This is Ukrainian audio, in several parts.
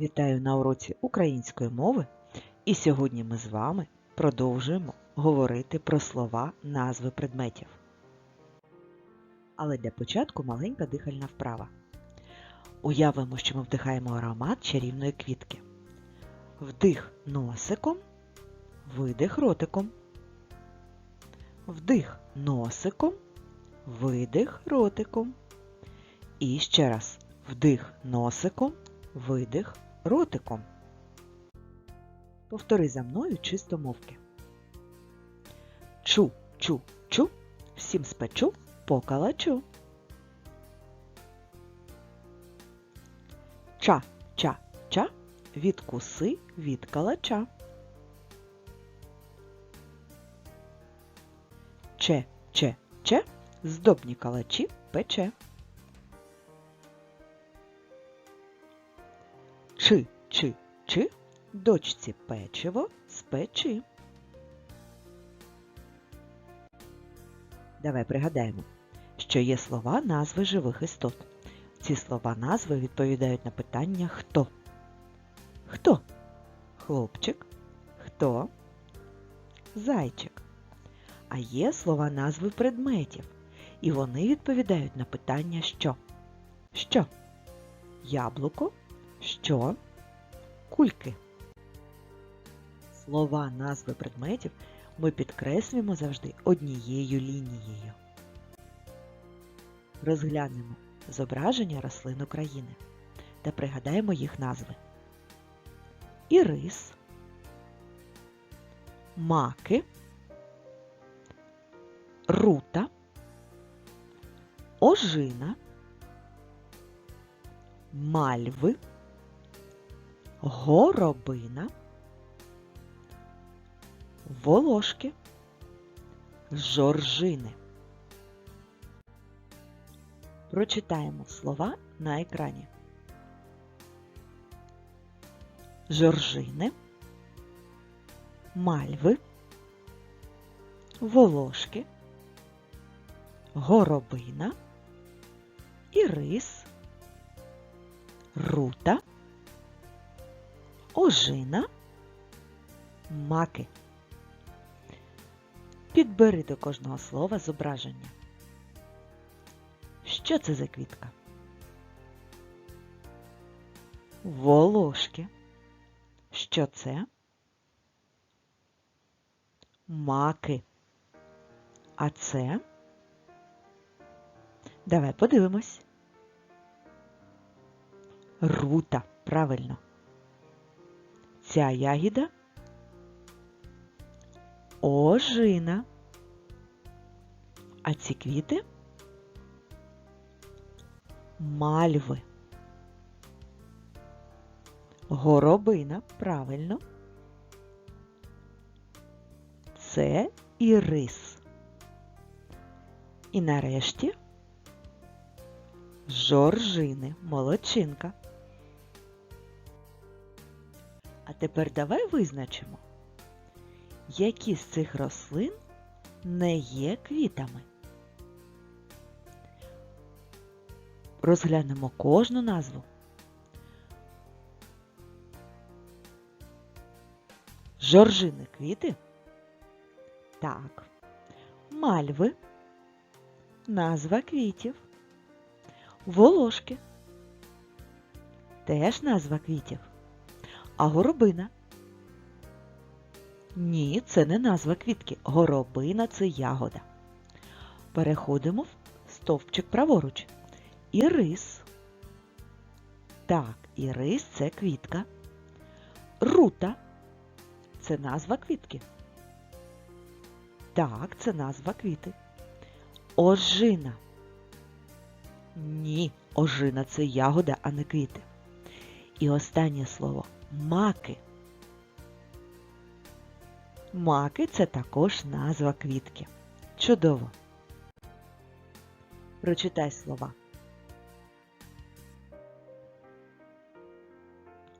Вітаю на уроці української мови, і сьогодні ми з вами продовжуємо говорити про слова назви предметів. Але для початку маленька дихальна вправа. Уявимо, що ми вдихаємо аромат чарівної квітки. Вдих носиком, видих ротиком. Вдих носиком, видих ротиком. І ще раз вдих носиком, видих ротиком. Повтори за мною чисто мовки. Чу, чу, чу, всім спечу по калачу. Ча, ча, ча, відкуси від калача. Че, че, че, здобні калачі пече. Чи, чи, чи, дочці печиво спечи. Давай пригадаємо, що є слова назви живих істот. Ці слова назви відповідають на питання хто. Хто? Хлопчик. Хто? Зайчик. А є слова назви предметів, і вони відповідають на питання що. Що? Яблуко. Що? Кульки. Слова назви предметів ми підкреслюємо завжди однією лінією. Розглянемо зображення рослин України та пригадаємо їх назви. Ірис, маки, рута, ожина, мальви, горобина, волошки, жоржини. Прочитаємо слова на екрані. Жоржини, мальви, волошки, горобина, ірис, рута, ожина, маки. Підбери до кожного слова зображення. Що це за квітка? Волошки. Що це? Маки. А це? Давай подивимось. Рута. Правильно. Ця ягіда ожина. А ці квіти мальви. Горобина, правильно. Це ірис. І нарешті жоржини, молодчинка. А тепер давай визначимо, які з цих рослин не є квітами. Розглянемо кожну назву. Жоржини квіти? Так. Мальви. Назва квітів. Волошки. Теж назва квітів. А горобина? Ні, це не назва квітки. Горобина це ягода. Переходимо в стовпчик праворуч. Ірис. Так, ірис це квітка. Рута це назва квітки. Так, це назва квіти. Ожина. Ні, ожина це ягода, а не квіти. І останнє слово маки. Маки це також назва квітки. Чудово. Прочитай слова.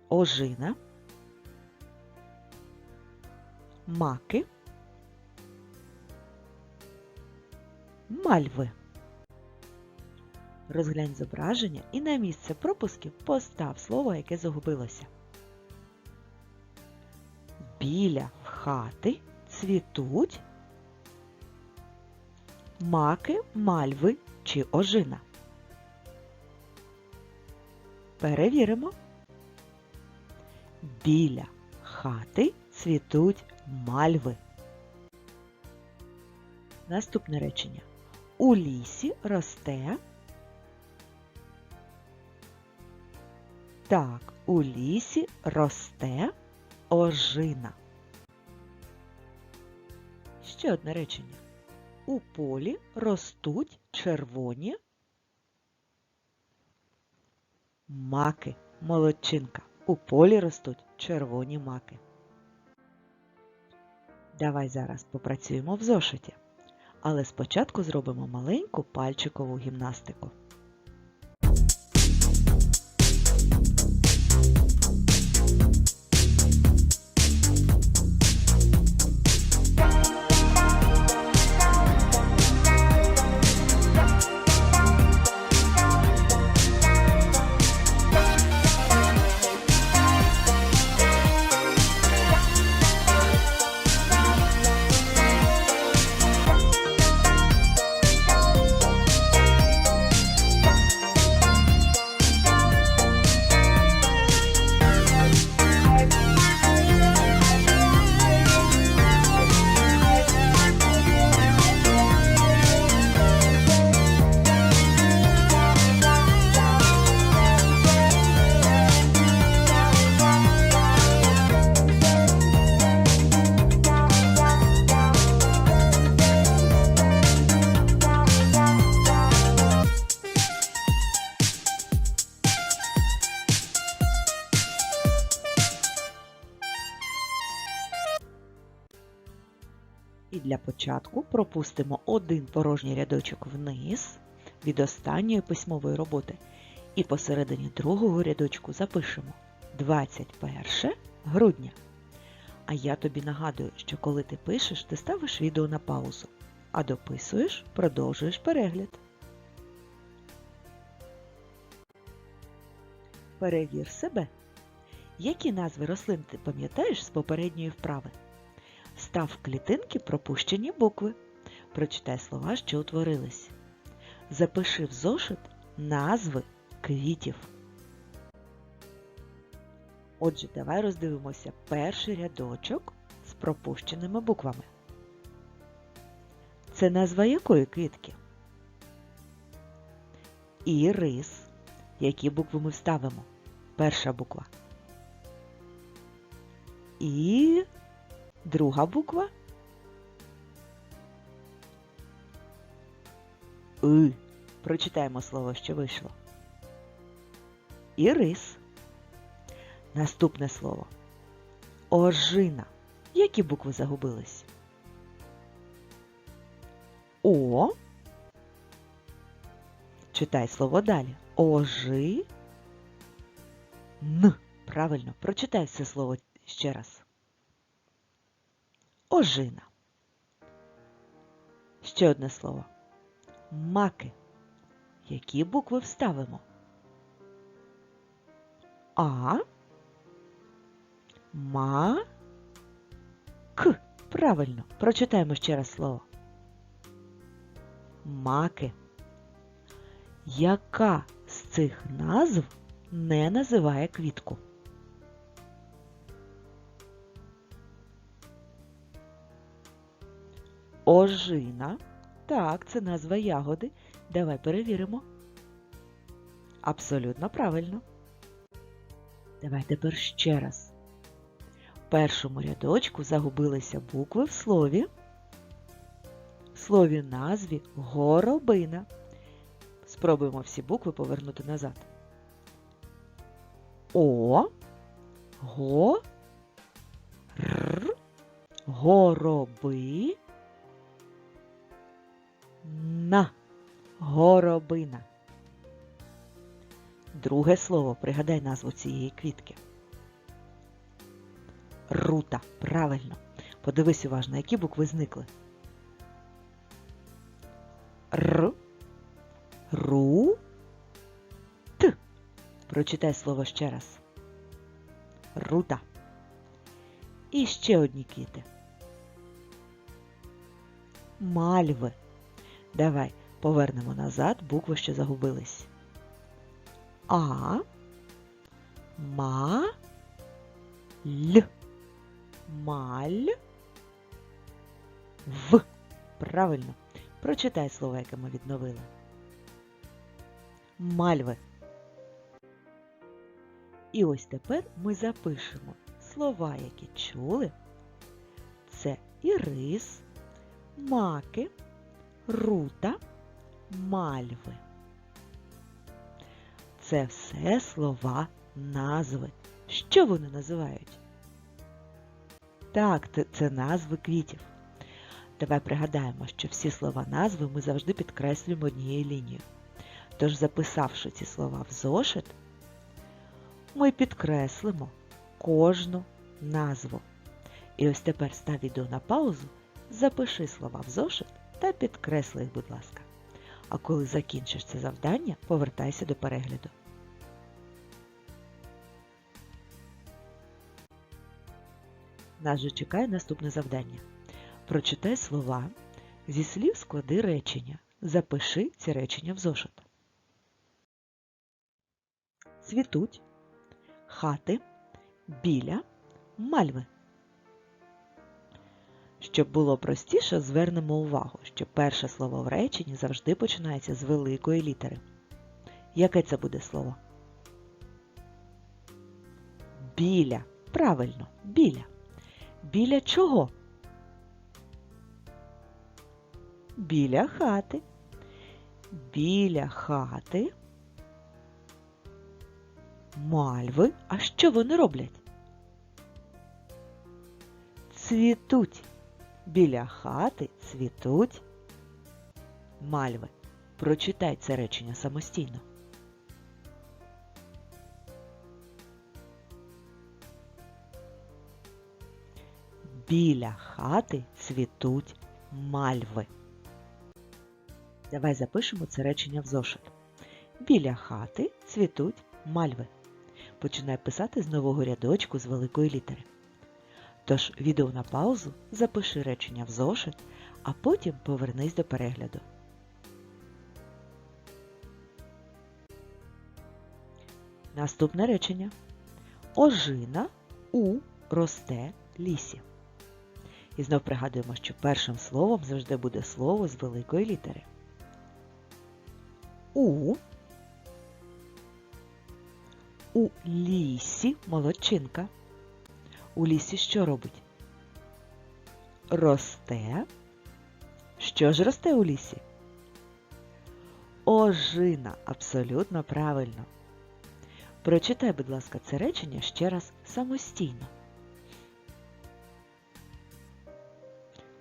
Ожина. Маки. Мальви. Розглянь зображення і на місце пропусків постав слово, яке загубилося. Біля хати цвітуть маки, мальви чи ожина. Перевіримо. Біля хати цвітуть мальви. Наступне речення. У лісі росте. Так, у лісі росте ожина. Ще одне речення. У полі ростуть червоні маки. Молодчинка. У полі ростуть червоні маки. Давай зараз попрацюємо в зошиті. Але спочатку зробимо маленьку пальчикову гімнастику. І початку пропустимо один порожній рядочок вниз від останньої письмової роботи і посередині другого рядочку запишемо 21 грудня. А я тобі нагадую, що коли ти пишеш, ти ставиш відео на паузу, а дописуєш, продовжуєш перегляд. Перевір себе. Які назви рослин ти пам'ятаєш з попередньої вправи? Став клітинки пропущені букви. Прочитай слова, що утворились. Запиши в зошит назви квітів. Отже, давай роздивимося перший рядочок з пропущеними буквами. Це назва якої квітки? Ірис. Які букви ми вставимо? Перша буква. І Друга буква И. Прочитаємо слово, що вийшло. Ірис. Наступне слово. Ожина. Які букви загубились? О. Читай слово далі. Ожи. Н. Правильно, прочитай це слово ще раз. Ожина. Ще одне слово. Маки. Які букви вставимо? А. Ма. К. Правильно. Прочитаємо ще раз слово. Маки. Яка з цих назв не називає квітку? Ожина. Так, це назва ягоди. Давай перевіримо. Абсолютно правильно. Давай тепер ще раз. В першому рядочку загубилися букви в слові. В слові назві горобина. Спробуємо всі букви повернути назад. О, го, р, гороби. На горобина. Друге слово. Пригадай назву цієї квітки. Рута. Правильно. Подивись уважно, які букви зникли. Р. Ру. Т. Прочитай слово ще раз. Рута. І ще одні квіти. Мальви. Давай повернемо назад букви, що загубились. А. Ма. Л. Маль. В. Правильно. Прочитай слово, яке ми відновили. Мальви. І ось тепер ми запишемо слова, які чули. Це ірис, маки, рута, мальви. Це все слова назви. Що вони називають? Так, це- назви квітів. Давай пригадаємо, що всі слова назви ми завжди підкреслюємо однією лінією. Тож, записавши ці слова в зошит, ми підкреслимо кожну назву. І ось тепер став відео на паузу, запиши слова в зошит та підкресли їх, будь ласка. А коли закінчиш це завдання, повертайся до перегляду. Нас же чекає наступне завдання. Прочитай слова, зі слів склади речення. Запиши ці речення в зошит. Цвітуть, хати, біля, мальви. Щоб було простіше, звернемо увагу, що перше слово в реченні завжди починається з великої літери. Яке це буде слово? Біля. Правильно, біля. Біля чого? Біля хати. Біля хати. Мальви. А що вони роблять? Цвітуть. Біля хати цвітуть мальви. Прочитай це речення самостійно. Біля хати цвітуть мальви. Давай запишемо це речення в зошит. Біля хати цвітуть мальви. Починай писати з нового рядочку з великої літери. Тож відео на паузу, запиши речення в зошит, а потім повернись до перегляду. Наступне речення. Ожина у росте лісі. І знов пригадуємо, що першим словом завжди буде слово з великої літери. У у лісі молодчинка. У лісі що робить? Росте. Що ж росте у лісі? Ожина. Абсолютно правильно. Прочитай, будь ласка, це речення ще раз самостійно.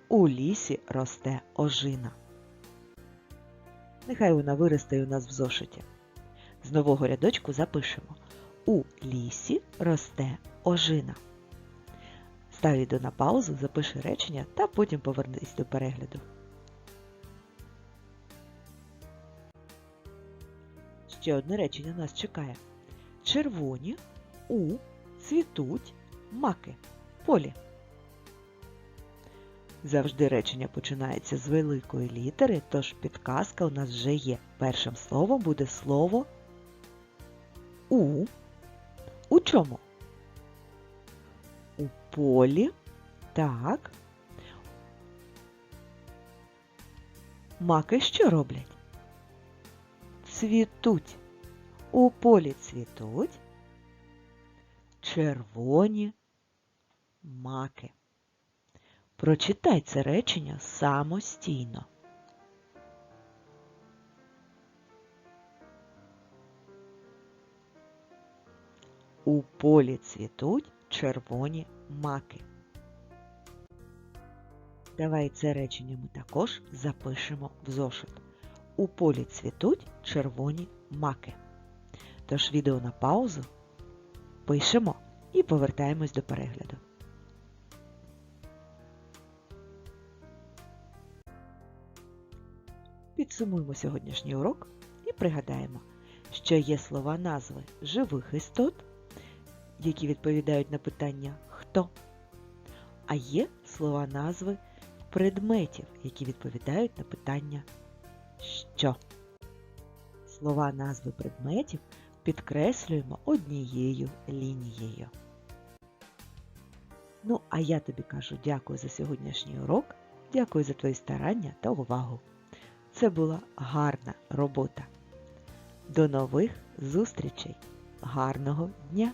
У лісі росте ожина. Нехай вона виросте у нас в зошиті. З нового рядочку запишемо. У лісі росте ожина. Став відео на паузу, запиши речення та потім повернись до перегляду. Ще одне речення нас чекає. Червоні у цвітуть маки. Полі. Завжди речення починається з великої літери, тож підказка у нас вже є. Першим словом буде слово у. У чому? Полі. Так. Маки що роблять? Цвітуть. У полі цвітуть червоні маки. Прочитай це речення самостійно. У полі цвітуть червоні маки. Давай це речення ми також запишемо в зошит. У полі цвітуть червоні маки. Тож відео на паузу пишемо і повертаємось до перегляду. Підсумуємо сьогоднішній урок і пригадаємо, що є слова назви живих істот, які відповідають на питання хто, а є слова назви предметів, які відповідають на питання що. Слова назви предметів підкреслюємо однією лінією. Ну, а я тобі кажу дякую за сьогоднішній урок, дякую за твої старання та увагу. Це була гарна робота. До нових зустрічей! Гарного дня!